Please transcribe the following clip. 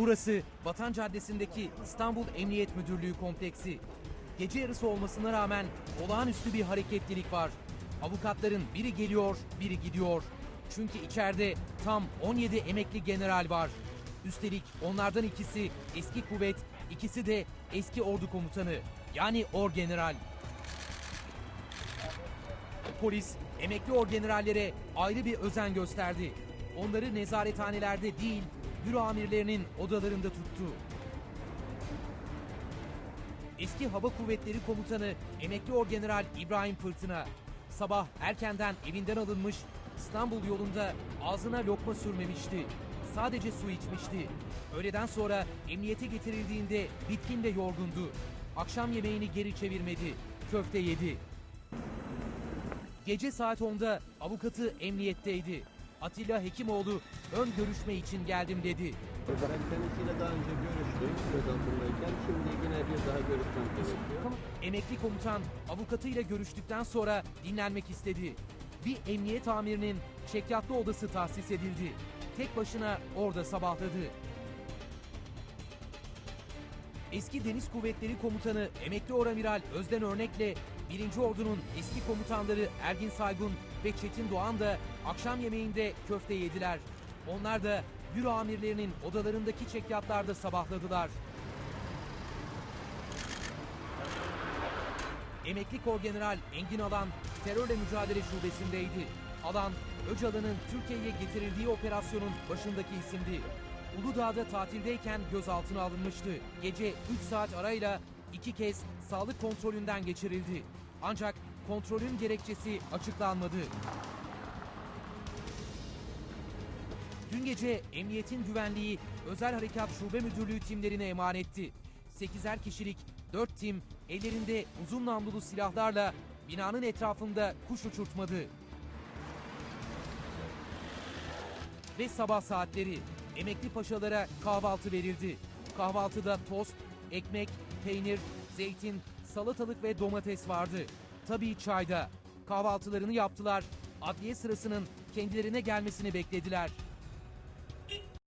Burası Vatan Caddesi'ndeki İstanbul Emniyet Müdürlüğü kompleksi. Gece yarısı olmasına rağmen olağanüstü bir hareketlilik var. Avukatların biri geliyor, biri gidiyor. Çünkü içeride tam 17 emekli general var. Üstelik onlardan ikisi eski kuvvet, ikisi de eski ordu komutanı. Yani orgeneral. Polis emekli orgenerallere ayrı bir özen gösterdi. Onları nezarethanelerde değil, büro amirlerinin odalarında tuttu. Eski Hava Kuvvetleri Komutanı Emekli Orgeneral İbrahim Fırtına sabah erkenden evinden alınmış İstanbul yolunda ağzına lokma sürmemişti. Sadece su içmişti. Öğleden sonra emniyete getirildiğinde bitkin ve yorgundu. Akşam yemeğini geri çevirmedi. Köfte yedi. Gece saat 10'da avukatı emniyetteydi. Atilla Hekimoğlu ön görüşme için geldim dedi. Ben kendisiyle daha önce görüştüm gözaltındayken. Şimdi yine bir daha görüşmem gerekiyor. Emekli komutan avukatıyla görüştükten sonra dinlenmek istedi. Bir emniyet amirinin çekyatlı odası tahsis edildi. Tek başına orada sabahladı. Eski Deniz Kuvvetleri Komutanı Emekli Oramiral Özden Örnek'le 1. Ordu'nun eski komutanları Ergin Saygun ve Çetin Doğan da akşam yemeğinde köfte yediler. Onlar da büro amirlerinin odalarındaki çekyatlarda sabahladılar. Emekli Korgeneral Engin Alan terörle mücadele şubesindeydi. Alan, Öcalan'ın Türkiye'ye getirildiği operasyonun başındaki isimdi. Uludağ'da tatildeyken gözaltına alınmıştı. Gece 3 saat arayla iki kez sağlık kontrolünden geçirildi. Ancak kontrolün gerekçesi açıklanmadı. Dün gece emniyetin güvenliği Özel Harekat Şube Müdürlüğü timlerine emanetti. 8'er kişilik 4 tim ellerinde uzun namlulu silahlarla binanın etrafında kuş uçurtmadı. Ve sabah saatleri emekli paşalara kahvaltı verildi. Kahvaltıda tost, ekmek, peynir, zeytin, salatalık ve domates vardı. Tabii çayda. Kahvaltılarını yaptılar. Adliye sırasının kendilerine gelmesini beklediler.